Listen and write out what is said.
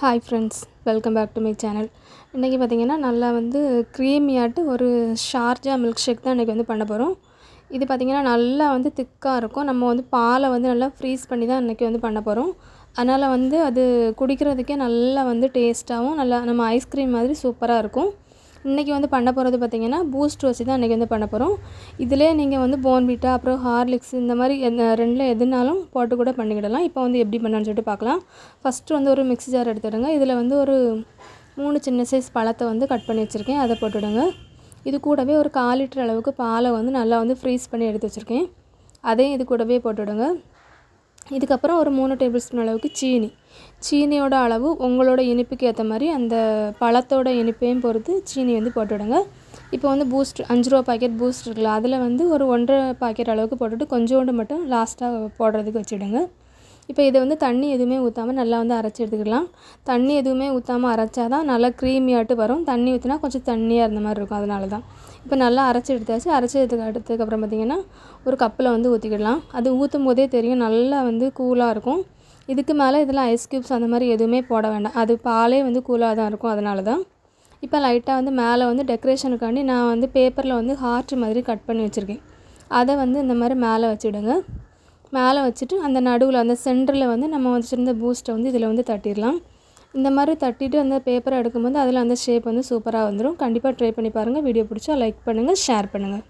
Hi friends welcome back to my channel இன்றைக்கி பார்த்தீங்கன்னா நல்லா வந்து க்ரீமியாட்டு ஒரு ஷார்ஜா மில்க் ஷேக் தான் இன்றைக்கி வந்து பண்ண போகிறோம் இது பார்த்திங்கன்னா நல்லா வந்து திக்காக இருக்கும். நம்ம வந்து பாலை வந்து நல்லா ஃப்ரீஸ் பண்ணி தான் இன்றைக்கி வந்து பண்ண போகிறோம் அதனால் வந்து அது குடிக்கிறதுக்கே நல்லா வந்து டேஸ்ட்டாகவும் நல்லா நம்ம ஐஸ்கிரீம் மாதிரி சூப்பராக இருக்கும். இன்றைக்கி வந்து பண்ண போகிறது பார்த்திங்கன்னா பூஸ்ட் வச்சு தான் இன்றைக்கி வந்து பண்ண போகிறோம் இதிலே நீங்கள் வந்து போன்விட்டா அப்புறம் ஹார்லிக்ஸ் இந்த மாதிரி எந்த ரெண்டில் எதுனாலும் போட்டு கூட பண்ணிக்கிடலாம். இப்போ வந்து எப்படி பண்ணான்னு சொல்லிட்டு பார்க்கலாம் ஃபஸ்ட்டு வந்து ஒரு மிக்ஸி ஜார் எடுத்துடுங்க. இதில் வந்து ஒரு மூணு சின்ன சைஸ் பழத்தை வந்து கட் பண்ணி வச்சுருக்கேன். அதை போட்டுவிடுங்க இது கூடவே ஒரு கால் லிட்டர் அளவுக்கு பாலை வந்து நல்லா வந்து ஃப்ரீஸ் பண்ணி எடுத்து வச்சுருக்கேன். அதையும் இது கூடவே போட்டுவிடுங்க இதுக்கப்புறம் ஒரு மூணு டேபிள் ஸ்பூன் அளவுக்கு சீனி. சீனியோட அளவு உங்களோட இனிப்புக்கு ஏற்ற மாதிரி அந்த பழத்தோட இனிப்பையும் பொறுத்து சீனி வந்து போட்டுவிடுங்க இப்போ வந்து பூஸ்ட் அஞ்சு ரூபா பாக்கெட் பூஸ்ட் இருக்குல்ல அதில் வந்து ஒரு ஒன்றரை பாக்கெட் அளவுக்கு போட்டுவிட்டு கொஞ்சோண்டு மட்டும் லாஸ்ட்டாக போடுறதுக்கு வச்சுடுங்க. இப்போ இதை வந்து தண்ணி எதுவுமே ஊற்றாமல் நல்லா வந்து அரைச்சி எடுத்துக்கலாம். தண்ணி எதுவுமே ஊற்றாமல் அரைச்சா தான் நல்லா க்ரீமியாட்டு வரும். தண்ணி ஊற்றினா கொஞ்சம் தண்ணியாக இருந்த மாதிரி இருக்கும். அதனால தான் இப்போ நல்லா அரைச்சி எடுத்தாச்சு. அரைச்சி எடுத்துக்க எடுத்ததுக்கப்புறம் பார்த்திங்கன்னா ஒரு கப்பில் வந்து ஊற்றிக்கிடலாம் அது ஊற்றும் போதே தெரியும். நல்லா வந்து கூலாக இருக்கும். இதுக்கு மேலே இதில் ஐஸ் க்யூப்ஸ் அந்த மாதிரி எதுவுமே போட வேண்டாம். அது பாலே வந்து கூலாக தான் இருக்கும். அதனால தான் இப்போ லைட்டாக வந்து மேலே வந்து டெக்கரேஷனுக்காண்டி நான் வந்து பேப்பரில் வந்து ஹார்ட் மாதிரி கட் பண்ணி வச்சுருக்கேன். அதை வந்து இந்த மாதிரி மேலே வச்சுடுங்க. மேலே வச்சுட்டு அந்த நடுவில் அந்த சென்டரில் வந்து நம்ம வச்சுருந்த பூஸ்ட்டை வந்து இதில் வந்து தட்டிடலாம். இந்த மாதிரி தட்டிட்டு அந்த பேப்பரை எடுக்கும்போது அதில் அந்த ஷேப் வந்து சூப்பராக வந்துடும் கண்டிப்பாக ட்ரை பண்ணி பாருங்கள். வீடியோ பிடிச்சா லைக் பண்ணுங்கள் ஷேர் பண்ணுங்கள்.